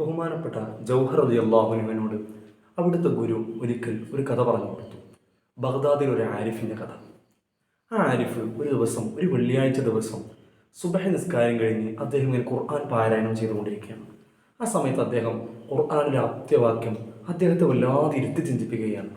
ബഹുമാനപ്പെട്ട ജൗഹർ അലി അള്ളാഹുനുവിനോട് അവിടുത്തെ ഗുരു ഒരിക്കൽ ഒരു കഥ പറഞ്ഞു കൊടുത്തു. ബഗ്ദാദിൽ ഒരു ആരിഫിന്റെ കഥ. ആ ആരിഫ് ഒരു ദിവസം ഒരു വെള്ളിയാഴ്ച ദിവസം സുബഹ നിസ്കാരം കഴിഞ്ഞ് അദ്ദേഹം ഇങ്ങനെ ഖുർആൻ പാരായണം ചെയ്തുകൊണ്ടിരിക്കുകയാണ്. ആ സമയത്ത് അദ്ദേഹം ഖുർആാനിലെ അത്യവാക്യം അദ്ദേഹത്തെ വല്ലാതെ ഇരുത്തി ചിന്തിപ്പിക്കുകയാണ്.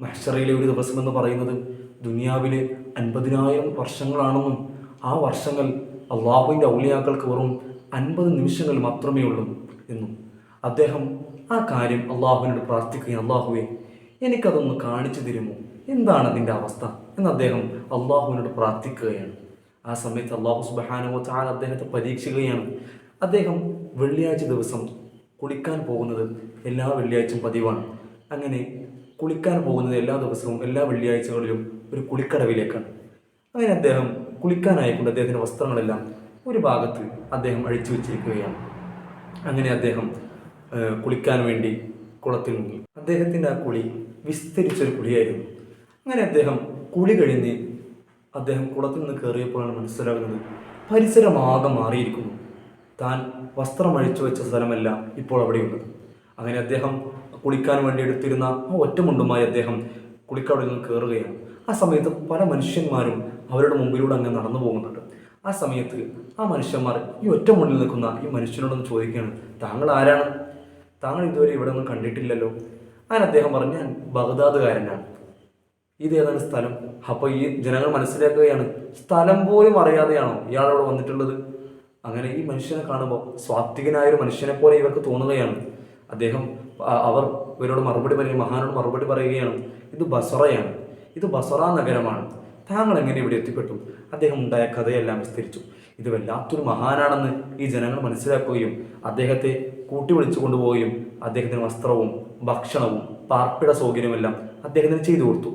മഹ്ഷറയിലെ ഒരു ദിവസം എന്ന് പറയുന്നത് ദുനിയാവിലെ അൻപതിനായിരം വർഷങ്ങളാണെന്നും ആ വർഷങ്ങൾ അള്ളാഹുവിന്റെ ഔലിയാക്കൾക്ക് വെറും അൻപത് നിമിഷങ്ങൾ മാത്രമേ ഉള്ളൂ എന്നും അദ്ദേഹം ആ കാര്യം അള്ളാഹുവിനോട് പ്രാർത്ഥിക്കുകയും അള്ളാഹുവെ എനിക്കതൊന്ന് കാണിച്ചു തരുമോ? എന്താണ് അതിന്റെ അവസ്ഥ? എന്ന് അദ്ദേഹം അള്ളാഹുവിനോട് പ്രാർത്ഥിക്കുകയാണ്. ആ സമയത്ത് അള്ളാഹു സുബഹാനോ ചാൽ അദ്ദേഹത്തെ പരീക്ഷിക്കുകയാണ്. അദ്ദേഹം വെള്ളിയാഴ്ച ദിവസം കുളിക്കാൻ പോകുന്നത് എല്ലാ വെള്ളിയാഴ്ചയും പതിവാണ്. അങ്ങനെ കുളിക്കാൻ പോകുന്നത് എല്ലാ ദിവസവും എല്ലാ വെള്ളിയാഴ്ചകളിലും ഒരു കുളിക്കടവിലേക്കാണ്. അങ്ങനെ അദ്ദേഹം കുളിക്കാനായിക്കൊണ്ട് അദ്ദേഹത്തിന്റെ വസ്ത്രങ്ങളെല്ലാം ഒരു ഭാഗത്ത് അദ്ദേഹം അഴിച്ചു വെച്ചിരിക്കുകയാണ്. അങ്ങനെ അദ്ദേഹം കുളിക്കാൻ വേണ്ടി കുളത്തിൽ മുങ്ങി. അദ്ദേഹത്തിന്റെ ആ കുളി വിസ്തരിച്ചൊരു കുളിയായിരുന്നു. അങ്ങനെ അദ്ദേഹം കുളി കഴിഞ്ഞ് അദ്ദേഹം കുളത്തിൽ നിന്ന് കയറിയപ്പോഴാണ് മനസ്സിലാകുന്നത് പരിസരമാകെ മാറിയിരിക്കുന്നു. താൻ വസ്ത്രം അഴിച്ചു വെച്ച സ്ഥലമല്ല ഇപ്പോൾ അവിടെയുള്ളത് അങ്ങനെ അദ്ദേഹം കുളിക്കാൻ വേണ്ടി എടുത്തിരുന്ന ആ ഒറ്റമുണ്ടുമായി അദ്ദേഹം കുളിക്കവിടെ നിന്ന് കയറുകയാണ് ആ സമയത്ത് പല മനുഷ്യന്മാരും അവരുടെ മുമ്പിലൂടെ അങ്ങ് നടന്നു പോകുന്നുണ്ട്. ആ സമയത്ത് ആ മനുഷ്യന്മാർ ഈ ഒറ്റ മുന്നിൽ നിൽക്കുന്ന ഈ മനുഷ്യനോടൊന്ന് ചോദിക്കുകയാണ് താങ്കൾ ആരാണ്? താങ്കൾ ഇതുവരെ ഇവിടെ ഒന്നും കണ്ടിട്ടില്ലല്ലോ. അങ്ങനെ അദ്ദേഹം പറഞ്ഞു ഞാൻ ബഗ്ദാദുകാരനാണ്. ഇത് ഏതാണ് സ്ഥലം? അപ്പോൾ ഈ ജനങ്ങൾ മനസ്സിലാക്കുകയാണ് സ്ഥലം പോലും അറിയാതെയാണോ ഇയാളവിടെ വന്നിട്ടുള്ളത്? അങ്ങനെ ഈ മനുഷ്യനെ കാണുമ്പോൾ സ്വാത്വികനായ ഒരു മനുഷ്യനെ പോലെ ഇവർക്ക് തോന്നുകയാണ്. അദ്ദേഹം അവർ ഇവരോട് മറുപടി പറയും മഹാനോട് മറുപടി പറയുകയാണ് ഇത് ബസറയാണ്. ഇത് ബസറ നഗരമാണ്. താങ്കൾ എങ്ങനെ ഇവിടെ എത്തിപ്പെട്ടു? അദ്ദേഹം ഉണ്ടായ കഥയെല്ലാം വിസ്തരിച്ചു. ഇത് വല്ലാത്തൊരു മഹാനാണെന്ന് ഈ ജനങ്ങൾ മനസ്സിലാക്കുകയും അദ്ദേഹത്തെ കൂട്ടി വിളിച്ചു കൊണ്ടുപോവുകയും അദ്ദേഹത്തിന് വസ്ത്രവും ഭക്ഷണവും പാർപ്പിട സൗകര്യമെല്ലാം അദ്ദേഹത്തിന് ചെയ്തു കൊടുത്തു.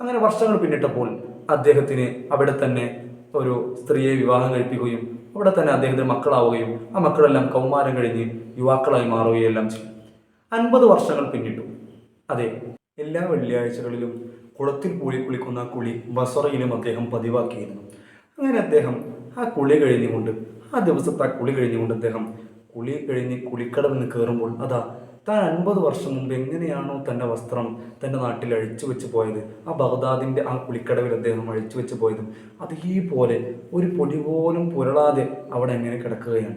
അങ്ങനെ വർഷങ്ങൾ പിന്നിട്ടപ്പോൾ അദ്ദേഹത്തിന് അവിടെ തന്നെ ഒരു സ്ത്രീയെ വിവാഹം കഴിപ്പിക്കുകയും അവിടെ തന്നെ അദ്ദേഹത്തിന് മക്കളാവുകയും ആ മക്കളെല്ലാം കൗമാരം കഴിഞ്ഞ് യുവാക്കളായി മാറുകയും എല്ലാം ചെയ്യും അൻപത് വർഷങ്ങൾ പിന്നിട്ടു. അതെ എല്ലാ വെള്ളിയാഴ്ചകളിലും കുളത്തിൽ പോയി കുളിക്കുന്ന കുളി ബസറയിലും അദ്ദേഹം പതിവാക്കിയിരുന്നു. അങ്ങനെ അദ്ദേഹം ആ കുളി കഴിഞ്ഞുകൊണ്ട് ആ ദിവസത്തെ ആ കുളി കഴിഞ്ഞുകൊണ്ട് അദ്ദേഹം കുളി കഴിഞ്ഞ് കുളിക്കടവിൽ നിന്ന് കയറുമ്പോൾ അതാ താൻ അൻപത് വർഷം മുമ്പ് എങ്ങനെയാണോ തന്റെ വസ്ത്രം തന്റെ നാട്ടിൽ അഴിച്ചു വെച്ച് പോയത് ആ ബഗ്ദാദിന്റെ ആ കുളിക്കടവിൽ അദ്ദേഹം അഴിച്ചു വെച്ച് പോയത്. അതേപോലെ ഒരു പൊടി പോലും പുരളാതെ അവിടെ എങ്ങനെ കിടക്കുകയാണ്?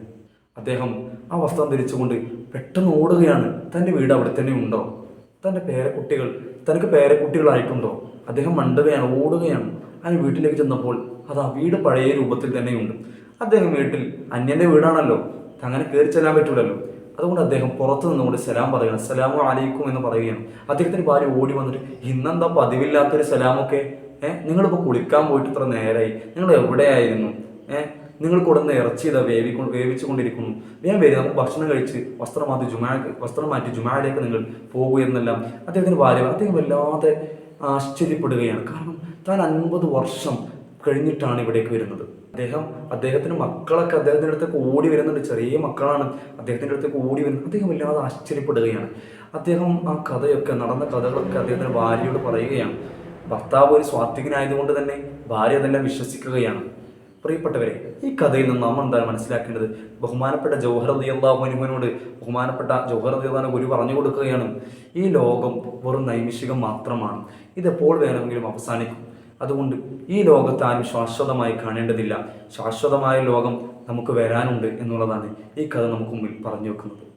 അദ്ദേഹം ആ വസ്ത്രം ധരിച്ചുകൊണ്ട് പെട്ടെന്ന് ഓടുകയാണ്. തന്റെ വീട് അവിടെ തന്നെ ഉണ്ടോ? തന്റെ പേരക്കുട്ടികൾ തനിക്ക് പേരക്കുട്ടികളായിട്ടുണ്ടോ അദ്ദേഹം മണ്ടുകയാണ് ഓടുകയാണ്. അതിന് വീട്ടിലേക്ക് ചെന്നപ്പോൾ അതാ വീട് പഴയ രൂപത്തിൽ തന്നെയുണ്ട്. അദ്ദേഹം വീട്ടിൽ അന്യന്റെ വീടാണല്ലോ. അങ്ങനെ കയറി ചെല്ലാൻ പറ്റൂലല്ലോ. അതുകൊണ്ട് അദ്ദേഹം പുറത്തു നിന്നുകൊണ്ട് സലാം പറയുകയാണ്. സലാമു അലൈക്കും എന്ന് പറയുകയാണ്. അദ്ദേഹത്തിന് ഭാര്യ ഓടി വന്നിട്ട് ഇന്നെന്താ പതിവില്ലാത്തൊരു സലാമൊക്കെ? ഏഹ് നിങ്ങളിപ്പോൾ കുളിക്കാൻ പോയിട്ട് ഇത്ര നേരമായി നിങ്ങൾ എവിടെയായിരുന്നു? ഏഹ് നിങ്ങൾ കൊടുന്ന ഇറച്ചി ഇതാ വേവിക്കൊ വേവിച്ചുകൊണ്ടിരിക്കുന്നു. വേഗം വരിക. നമുക്ക് ഭക്ഷണം കഴിച്ച് വസ്ത്രം മാറ്റി ജുമാ വസ്ത്രം മാറ്റി ജുമായിലേക്ക് നിങ്ങൾ പോകൂ എന്നെല്ലാം അദ്ദേഹത്തിന് ഭാര്യ അദ്ദേഹം വല്ലാതെ ആശ്ചര്യപ്പെടുകയാണ്. കാരണം താൻ അൻപത് വർഷം കഴിഞ്ഞിട്ടാണ് ഇവിടേക്ക് വരുന്നത്. അദ്ദേഹം അദ്ദേഹത്തിന് മക്കളൊക്കെ അദ്ദേഹത്തിന്റെ അടുത്തേക്ക് ഓടി വരുന്നുണ്ട്. ചെറിയ മക്കളാണ് അദ്ദേഹത്തിന്റെ അടുത്തേക്ക് ഓടി വരുന്നത്. അദ്ദേഹം വല്ലാതെ ആശ്ചര്യപ്പെടുകയാണ്. അദ്ദേഹം ആ കഥയൊക്കെ നടന്ന കഥകളൊക്കെ അദ്ദേഹത്തിന്റെ ഭാര്യയോട് പറയുകയാണ്. ഭർത്താവ് ഒരു സ്വാത്വികനായതുകൊണ്ട് തന്നെ ഭാര്യ അതെല്ലാം വിശ്വസിക്കുകയാണ്. പ്രിയപ്പെട്ടവരെ ഈ കഥയിൽ നിന്ന് നാം എന്താണ് മനസ്സിലാക്കേണ്ടത്? ബഹുമാനപ്പെട്ട ജൗഹർ അള്ളാഹുനുവിനോട് ബഹുമാനപ്പെട്ട ജൗഹർ അള്ളാഹ് ഗുരു പറഞ്ഞു കൊടുക്കുകയാണ്. ഈ ലോകം വെറും നൈമിഷികം മാത്രമാണ്. ഇതെപ്പോൾ വേണമെങ്കിലും അവസാനിക്കും. അതുകൊണ്ട് ഈ ലോകത്ത് ആരും ശാശ്വതമായി കാണേണ്ടതില്ല. ശാശ്വതമായ ലോകം നമുക്ക് വരാനുണ്ട് എന്നുള്ളതാണ് ഈ കഥ നമുക്ക് മുമ്പിൽ പറഞ്ഞു വെക്കുന്നത്.